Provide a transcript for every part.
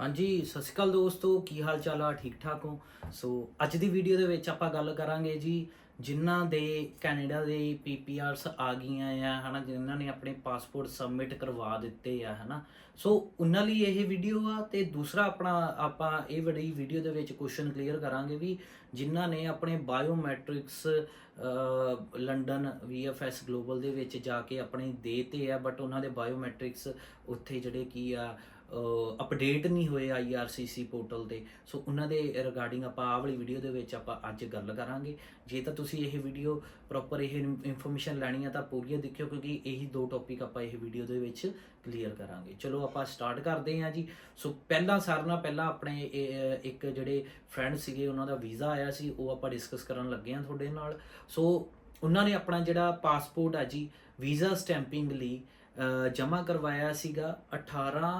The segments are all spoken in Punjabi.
ਹਾਂਜੀ, ਸਤਿ ਸ਼੍ਰੀ ਅਕਾਲ ਦੋਸਤੋ, ਕੀ ਹਾਲ ਚਾਲ ਆ? ਠੀਕ ਠਾਕ ਹੋ? ਸੋ, ਅੱਜ ਦੀ ਵੀਡੀਓ ਦੇ ਵਿੱਚ ਆਪਾਂ ਗੱਲ ਕਰਾਂਗੇ ਜੀ, ਜਿਨ੍ਹਾਂ ਦੇ ਕੈਨੇਡਾ ਦੇ ਪੀਪੀਆਰਸ ਆ ਗਈਆਂ ਆ, ਹਨਾ, ਜਿਨ੍ਹਾਂ ਨੇ ਆਪਣੇ ਪਾਸਪੋਰਟ ਸਬਮਿਟ ਕਰਵਾ ਦਿੱਤੇ ਆ, ਹਨਾ। ਸੋ, ਉਹਨਾਂ ਲਈ ਇਹ ਵੀਡੀਓ ਆ ਤੇ ਦੂਸਰਾ ਆਪਣਾ, ਆਪਾਂ ਇਹ ਵੱਡੀ ਵੀਡੀਓ ਦੇ ਵਿੱਚ ਕੁਐਸਚਨ ਕਲੀਅਰ ਕਰਾਂਗੇ ਵੀ ਜਿਨ੍ਹਾਂ ਨੇ ਆਪਣੇ ਬਾਇਓਮੈਟ੍ਰਿਕਸ ਲੰਡਨ VFS ਗਲੋਬਲ ਦੇ ਵਿੱਚ ਜਾ ਕੇ ਆਪਣੇ ਦੇਤੇ ਆ ਬਟ ਉਹਨਾਂ ਦੇ ਬਾਇਓਮੈਟ੍ਰਿਕਸ ਉੱਥੇ ਜਿਹੜੇ ਕੀ ਆ ਅਪਡੇਟ ਨਹੀਂ ਹੋਏ IRCC ਪੋਰਟਲ ਤੇ। ਸੋ ਉਹਨਾਂ ਦੇ ਰਿਗਾਰਡਿੰਗ ਆਪਾਂ ਆਹ ਵਾਲੀ ਵੀਡੀਓ ਦੇ ਵਿੱਚ ਆਪਾਂ ਅੱਜ ਗੱਲ ਕਰਾਂਗੇ। ਜੇ ਤਾਂ ਤੁਸੀਂ ਇਹ ਵੀਡੀਓ ਪ੍ਰੋਪਰ ਇਹ ਇਨਫੋਰਮੇਸ਼ਨ ਲੈਣੀ ਆ ਤਾਂ ਪੂਰੀ ਦੇਖਿਓ ਕਿਉਂਕਿ ਇਹੀ ਦੋ ਟੌਪਿਕ ਆਪਾਂ ਇਹ ਵੀਡੀਓ ਦੇ ਵਿੱਚ ਕਲੀਅਰ ਕਰਾਂਗੇ। ਚਲੋ ਆਪਾਂ ਸਟਾਰਟ ਕਰਦੇ ਹਾਂ ਜੀ। ਸੋ ਪਹਿਲਾਂ ਸਾਰਿਆਂ ਨਾਲ ਪਹਿਲਾਂ ਆਪਣੇ ਇਹ, ਇੱਕ ਜਿਹੜੇ ਫਰੈਂਡ ਸੀਗੇ ਉਹਨਾਂ ਦਾ ਵੀਜ਼ਾ ਆਇਆ ਸੀ ਉਹ ਆਪਾਂ ਡਿਸਕਸ ਕਰਨ ਲੱਗੇ ਹਾਂ ਤੁਹਾਡੇ ਨਾਲ। ਸੋ ਉਹਨਾਂ ਨੇ ਆਪਣਾ ਜਿਹੜਾ ਪਾਸਪੋਰਟ ਆ ਜੀ ਵੀਜ਼ਾ ਸਟੈਂਪਿੰਗ ਲਈ ਜਮ੍ਹਾਂ ਕਰਵਾਇਆ ਸੀਗਾ 18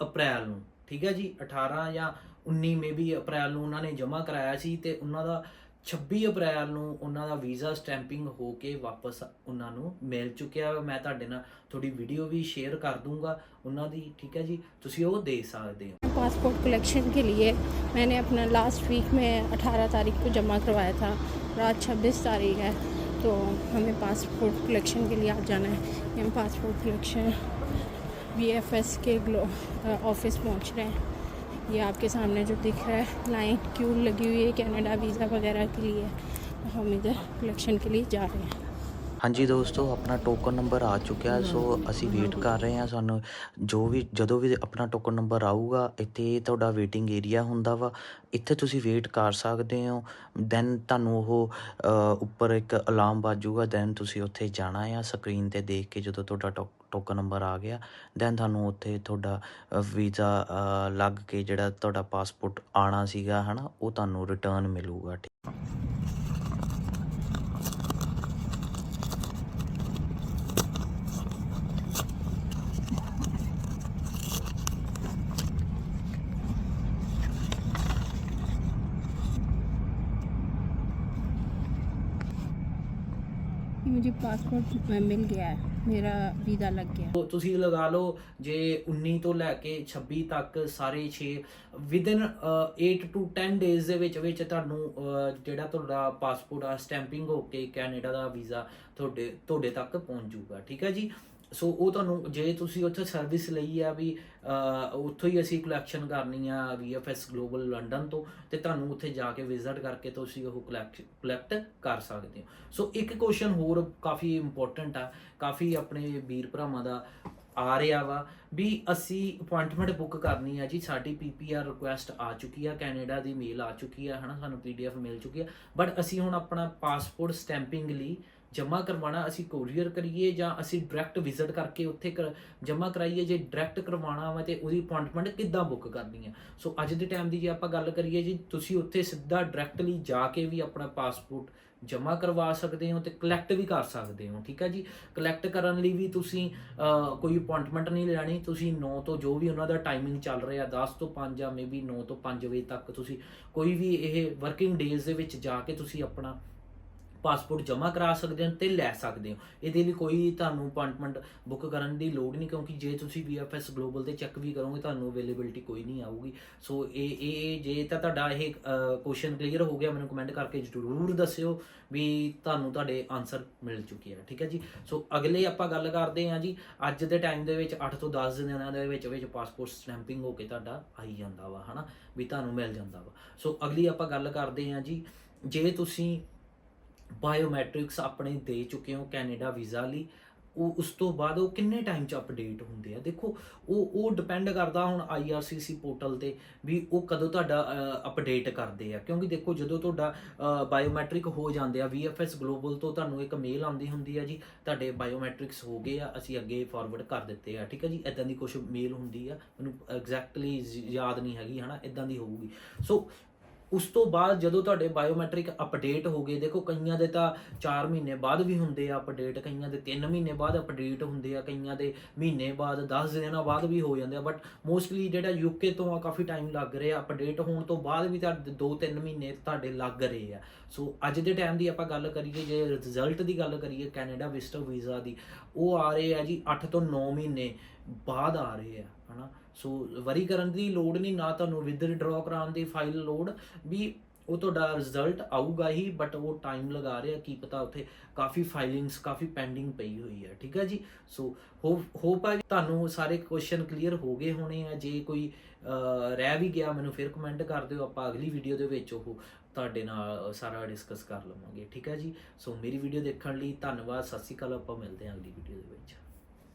ਅਪ੍ਰੈਲ ਨੂੰ ਠੀਕ ਹੈ ਜੀ 18 ਜਾਂ 19 ਮੇਬੀ ਅਪ੍ਰੈਲ ਨੂੰ ਉਹਨਾਂ ਨੇ ਜਮ੍ਹਾਂ ਕਰਾਇਆ ਸੀ ਤੇ ਉਹਨਾਂ ਦਾ 26 ਅਪ੍ਰੈਲ ਨੂੰ ਉਹਨਾਂ ਦਾ ਵੀਜ਼ਾ ਸਟੈਂਪਿੰਗ ਹੋ ਕੇ ਵਾਪਸ ਉਹਨਾਂ ਨੂੰ ਮਿਲ ਚੁੱਕਿਆ ਵਾ। ਮੈਂ ਤੁਹਾਡੇ ਨਾਲ ਥੋੜੀ ਵੀਡੀਓ ਵੀ ਸ਼ੇਅਰ ਕਰ ਦੂੰਗਾ ਉਹਨਾਂ ਦੀ ਠੀਕ ਹੈ ਜੀ ਤੁਸੀਂ ਉਹ ਦੇਖ ਸਕਦੇ ਹੋ पासपोर्ट कलेक्शन के लिए मैंने अपना लास्ट वीक में 18 तारीख को जमा करवाया था रात 26 तारीख है तो हमें पासपोर्ट कलेक्शन के लिए आज जाना है ये हम पासपोर्ट कलेक्शन वीएफएस के ग्लो ऑफ़िस पहुँच रहे हैं। ये आपके सामने जो दिख रहा है लाइन क्यू लगी हुई है कनाडा वीज़ा वगैरह के लिए। हम इधर कलेक्शन के लिए जा रहे हैं। ਹਾਂਜੀ ਦੋਸਤੋ, ਆਪਣਾ ਟੋਕਨ ਨੰਬਰ ਆ ਚੁੱਕਿਆ, ਸੋ ਅਸੀਂ ਵੇਟ ਕਰ ਰਹੇ ਹਾਂ ਸਾਨੂੰ। ਜੋ ਵੀ, ਜਦੋਂ ਵੀ ਆਪਣਾ ਟੋਕਨ ਨੰਬਰ ਆਊਗਾ, ਇੱਥੇ ਤੁਹਾਡਾ ਵੇਟਿੰਗ ਏਰੀਆ ਹੁੰਦਾ ਵਾ। ਇੱਥੇ ਤੁਸੀਂ ਵੇਟ ਕਰ ਸਕਦੇ ਹੋ। ਦੈਨ ਤੁਹਾਨੂੰ ਉਹ ਉੱਪਰ ਇੱਕ ਅਲਾਰਮ ਵੱਜੂਗਾ ਦੈਨ ਤੁਸੀਂ ਉੱਥੇ ਜਾਣਾ ਆ ਸਕਰੀਨ ਤੇ ਦੇਖ ਕੇ ਜਦੋਂ ਤੁਹਾਡਾ ਟੋ- ਟੋਕਨ ਨੰਬਰ ਆ ਗਿਆ। ਦੈਨ ਤੁਹਾਨੂੰ ਉੱਥੇ ਤੁਹਾਡਾ ਵੀਜ਼ਾ ਲੱਗ ਕੇ ਜਿਹੜਾ ਤੁਹਾਡਾ ਪਾਸਪੋਰਟ ਆਣਾ ਸੀਗਾ, ਹਨਾ, ਉਹ ਤੁਹਾਨੂੰ ਰਿਟਰਨ ਮਿਲੂਗਾ, ਠੀਕ। मुझे पासपोर्ट मिल गया है मेरा वीज़ा लग गया ਤੋ ਤੁਸੀਂ ਲਗਾ ਲਓ ਜੇ 19 ਤੋਂ ਲੈ ਕੇ 26 ਤੱਕ ਸਾਰੇ 6 ਵਿਦਨ 8 ਟੂ 10 ਡੇਜ਼ ਦੇ ਵਿੱਚ ਵਿੱਚ ਤੁਹਾਨੂੰ ਅਹ, ਜਿਹੜਾ ਤੁਹਾਡਾ ਪਾਸਪੋਰਟ ਆ ਸਟੈਂਪਿੰਗ ਹੋ ਕੇ ਕੈਨੇਡਾ ਦਾ ਵੀਜ਼ਾ ਤੁਹਾਡੇ ਤੁਹਾਡੇ ਤੱਕ ਪਹੁੰਚ ਜਾਊਗਾ ਠੀਕ ਹੈ ਜੀ ਸੋ ਉਹ ਤੁਹਾਨੂੰ, ਜੇ ਤੁਸੀਂ ਉੱਥੇ ਸਰਵਿਸ ਲਈ ਆ ਵੀ ਉੱਥੋਂ ਹੀ ਅਸੀਂ ਕਲੈਕਸ਼ਨ ਕਰਨੀ ਆ VFS ਗਲੋਬਲ ਲੰਡਨ ਤੋਂ, ਤੇ ਤੁਹਾਨੂੰ ਉੱਥੇ ਜਾ ਕੇ ਵਿਜ਼ਿਟ ਕਰਕੇ ਤੁਸੀਂ ਉਹ ਕਲੈਕਟ ਕਰ ਸਕਦੇ ਹੋ। ਸੋ ਇੱਕ ਕੁਐਸਚਨ ਹੋਰ ਕਾਫੀ ਇੰਪੋਰਟੈਂਟ ਆ, ਕਾਫੀ ਆਪਣੇ ਵੀਰ ਭਰਾਵਾਂ ਦਾ ਆ ਰਿਹਾ ਵਾ ਵੀ ਅਸੀਂ ਅਪਾਇੰਟਮੈਂਟ ਬੁੱਕ ਕਰਨੀ ਆ ਜੀ, ਸਾਡੀ ਪੀਪੀਆਰ ਰਿਕੁਐਸਟ ਆ ਚੁੱਕੀ ਆ ਕੈਨੇਡਾ ਦੀ ਮੇਲ ਆ ਚੁੱਕੀ ਆ, ਹਨਾ, ਸਾਨੂੰ ਪੀਡੀਐਫ ਮਿਲ ਚੁੱਕੀ ਆ ਬਟ ਅਸੀਂ ਹੁਣ ਆਪਣਾ ਪਾਸਪੋਰਟ ਸਟੈਂਪਿੰਗ ਲਈ ਜਮ੍ਹਾਂ ਕਰਵਾਉਣਾ ਅਸੀਂ ਕੋਰੀਅਰ ਕਰੀਏ ਜਾਂ ਅਸੀਂ ਡਾਇਰੈਕਟ ਵਿਜ਼ਿਟ ਕਰਕੇ ਉੱਥੇ ਜਮ੍ਹਾਂ ਕਰਾਈਏ, ਜੇ ਡਾਇਰੈਕਟ ਕਰਵਾਉਣਾ ਵਾ ਤੇ ਉਹਦੀ ਅਪਾਇੰਟਮੈਂਟ ਕਿੱਦਾਂ ਬੁੱਕ ਕਰਨੀ ਹੈ ਸੋ ਅੱਜ ਦੇ ਟਾਈਮ ਦੀ ਜੇ ਆਪਾਂ ਗੱਲ ਕਰੀਏ ਜੀ, ਤੁਸੀਂ ਉੱਥੇ ਸਿੱਧਾ ਡਾਇਰੈਕਟਲੀ ਜਾ ਕੇ ਵੀ ਆਪਣਾ ਪਾਸਪੋਰਟ ਜਮ੍ਹਾਂ ਕਰਵਾ ਸਕਦੇ ਹੋ ਤੇ ਕਲੈਕਟ ਵੀ ਕਰ ਸਕਦੇ ਹੋ, ਠੀਕ ਹੈ ਜੀ? ਕਲੈਕਟ ਕਰਨ ਲਈ ਵੀ ਤੁਸੀਂ ਕੋਈ ਅਪਾਇੰਟਮੈਂਟ ਨਹੀਂ ਲੈਣੀ, ਤੁਸੀਂ 9 ਤੋਂ ਜੋ ਵੀ ਉਹਨਾਂ ਦਾ ਟਾਈਮਿੰਗ ਚੱਲ ਰਿਹਾ 10 ਤੋਂ 5 ਜਾਂ ਮੇਬੀ 9 ਤੋਂ 5 ਵਜੇ ਤੱਕ ਤੁਸੀਂ ਕੋਈ ਵੀ ਇਹ ਵਰਕਿੰਗ ਡੇਜ਼ ਦੇ ਵਿੱਚ ਜਾ ਕੇ ਤੁਸੀਂ ਆਪਣਾ ਪਾਸਪੋਰਟ ਜਮ੍ਹਾਂ ਕਰਾ ਸਕਦੇ ਹੋ ਤੇ ਲੈ ਸਕਦੇ ਹੋ। ਇਹਦੇ ਲਈ ਕੋਈ ਤੁਹਾਨੂੰ ਅਪਾਇੰਟਮੈਂਟ ਬੁੱਕ ਕਰਨ ਦੀ ਲੋੜ ਨਹੀਂ, ਕਿਉਂਕਿ ਜੇ ਤੁਸੀਂ VFS ਗਲੋਬਲ ਤੇ ਚੈੱਕ ਵੀ ਕਰੋਗੇ, ਤੁਹਾਨੂੰ ਅਵੇਲੇਬਿਲਟੀ ਕੋਈ ਨਹੀਂ ਆਊਗੀ। ਸੋ ਇਹ ਇਹ ਜੇ ਤਾਂ ਤੁਹਾਡਾ ਇਹ ਕੁਐਸਚਨ ਕਲੀਅਰ ਹੋ ਗਿਆ, ਮੈਨੂੰ ਕਮੈਂਟ ਕਰਕੇ ਜ਼ਰੂਰ ਦੱਸਿਓ ਵੀ ਤੁਹਾਨੂੰ ਤੁਹਾਡੇ ਆਨਸਰ ਮਿਲ ਚੁੱਕੇ ਆ, ਠੀਕ ਹੈ ਜੀ? ਸੋ ਅਗਲੇ ਆਪਾਂ ਗੱਲ ਕਰਦੇ ਹਾਂ ਜੀ। ਅੱਜ ਦੇ ਟਾਈਮ ਦੇ ਵਿੱਚ 8 ਤੋਂ 10 ਦਿਨਾਂ ਦੇ ਵਿੱਚ ਵਿੱਚ ਪਾਸਪੋਰਟ ਸਟੈਂਪਿੰਗ ਹੋ ਕੇ ਤੁਹਾਡਾ ਆਈ ਜਾਂਦਾ ਵਾ, ਹਨਾ? ਵੀ ਤੁਹਾਨੂੰ ਮਿਲ ਜਾਂਦਾ ਵਾ। ਸੋ ਅਗਲੀ ਆਪਾਂ ਗੱਲ ਕਰਦੇ ਹਾਂ ਜੀ। ਜੇ ਤੁਸੀਂ ਬਾਇਓਮੈਟ੍ਰਿਕਸ ਆਪਣੇ ਦੇ ਚੁੱਕੇ ਹੋ ਕੈਨੇਡਾ ਵੀਜ਼ਾ ਲਈ, ਉਹ ਉਸ ਤੋਂ ਬਾਅਦ ਉਹ ਕਿੰਨੇ ਟਾਈਮ ਚ ਅਪਡੇਟ ਹੁੰਦੇ ਆ? ਦੇਖੋ, ਉਹ ਉਹ ਡਿਪੈਂਡ ਕਰਦਾ ਹੁਣ IRCC ਪੋਰਟਲ ਤੇ ਵੀ ਉਹ ਕਦੋਂ ਤੁਹਾਡਾ ਅਪਡੇਟ ਕਰਦੇ ਆ। ਕਿਉਂਕਿ ਦੇਖੋ, ਜਦੋਂ ਤੁਹਾਡਾ ਬਾਇਓਮੈਟ੍ਰਿਕ ਹੋ ਜਾਂਦੇ ਆ VFS ਗਲੋਬਲ ਤੋਂ ਤੁਹਾਨੂੰ ਇੱਕ ਮੇਲ ਆਉਂਦੀ ਹੁੰਦੀ ਆ ਜੀ, ਤੁਹਾਡੇ ਬਾਇਓਮੈਟ੍ਰਿਕਸ ਹੋ ਗਏ ਆ, ਅਸੀਂ ਅੱਗੇ ਫਾਰਵਰਡ ਕਰ ਦਿੱਤੇ ਆ, ਠੀਕ ਹੈ ਜੀ? ਇਦਾਂ ਦੀ ਕੁਝ ਮੇਲ ਹੁੰਦੀ ਆ, ਮੈਨੂੰ ਐਗਜ਼ੈਕਟਲੀ ਯਾਦ ਨਹੀਂ ਹੈਗੀ, ਹਨਾ? ਇਦਾਂ ਦੀ ਹੋਊਗੀ। ਸੋ ਉਸ ਤੋਂ ਬਾਅਦ ਜਦੋਂ ਤੁਹਾਡੇ ਬਾਇਓਮੈਟ੍ਰਿਕ ਅਪਡੇਟ ਹੋ ਗਏ, ਦੇਖੋ ਕਈਆਂ ਦੇ ਤਾਂ 4 ਮਹੀਨੇ ਬਾਅਦ ਵੀ ਹੁੰਦੇ ਆ ਅਪਡੇਟ ਕਈਆਂ ਦੇ 3 ਮਹੀਨੇ ਬਾਅਦ ਅਪਡੇਟ ਹੁੰਦੇ ਆ, ਕਈਆਂ ਦੇ ਮਹੀਨੇ ਬਾਅਦ 10 ਦਿਨਾਂ ਬਾਅਦ ਵੀ ਹੋ ਜਾਂਦੇ ਆ ਬਟ ਮੋਸਟਲੀ ਜਿਹੜਾ ਯੂਕੇ ਤੋਂ ਆ ਕਾਫੀ ਟਾਈਮ ਲੱਗ ਰਿਹਾ ਅਪਡੇਟ ਹੋਣ ਤੋਂ ਬਾਅਦ ਵੀ ਤੁਹਾਡੇ 2-3 ਮਹੀਨੇ ਤੁਹਾਡੇ ਲੱਗ ਰਹੇ ਆ। ਸੋ ਅੱਜ ਦੇ ਟਾਈਮ ਦੀ ਆਪਾਂ ਗੱਲ ਕਰੀਏ, ਜੇ ਰਿਜ਼ਲਟ ਦੀ ਗੱਲ ਕਰੀਏ ਕੈਨੇਡਾ ਵਿਜ਼ਟਰ ਵੀਜ਼ਾ ਦੀ, ਉਹ ਆ ਰਹੇ ਆ ਜੀ 8 ਤੋਂ 9 ਮਹੀਨੇ। ਬਾਅਦ ਆ ਰਹੇ ਆ, ਹਨਾ? ਸੋ ਵਰੀ ਕਰਨ ਦੀ ਲੋੜ ਨਹੀਂ, ਨਾ ਤੁਹਾਨੂੰ ਵਿਦਡਰਾਅ ਕਰਾਉਣ ਦੀ ਫਾਈਲ ਲੋੜ ਵੀ ਉਹ ਤੁਹਾਡਾ ਰਿਜ਼ਲਟ ਆਊਗਾ ਹੀ ਬਟ ਉਹ ਟਾਈਮ ਲਗਾ ਰਿਹਾ ਕੀ ਪਤਾ ਉੱਥੇ ਕਾਫੀ ਫਾਈਲਿੰਗਸ ਕਾਫੀ ਪੈਂਡਿੰਗ ਪਈ ਹੋਈ ਹੈ ਠੀਕ ਹੈ ਜੀ? ਸੋ ਹੋਪ ਆ ਕਿ ਤੁਹਾਨੂੰ ਸਾਰੇ ਕੁਐਸਚਨ ਕਲੀਅਰ ਹੋ ਗਏ ਹੋਣੇ ਆ, ਜੇ ਕੋਈ ਰਹਿ ਵੀ ਗਿਆ, ਮੈਨੂੰ ਫਿਰ ਕਮੈਂਟ ਕਰ ਦਿਓ, ਆਪਾਂ ਅਗਲੀ ਵੀਡੀਓ ਦੇ ਵਿੱਚ ਉਹ ਤੁਹਾਡੇ ਨਾਲ ਸਾਰਾ ਡਿਸਕਸ ਕਰ ਲਵਾਂਗੇ, ਠੀਕ ਹੈ ਜੀ? ਸੋ ਮੇਰੀ ਵੀਡੀਓ ਦੇਖਣ ਲਈ ਧੰਨਵਾਦ, ਸਤਿ ਸ਼੍ਰੀ ਅਕਾਲ, ਆਪਾਂ ਮਿਲਦੇ ਹਾਂ ਅਗਲੀ ਵੀਡੀਓ ਦੇ ਵਿੱਚ।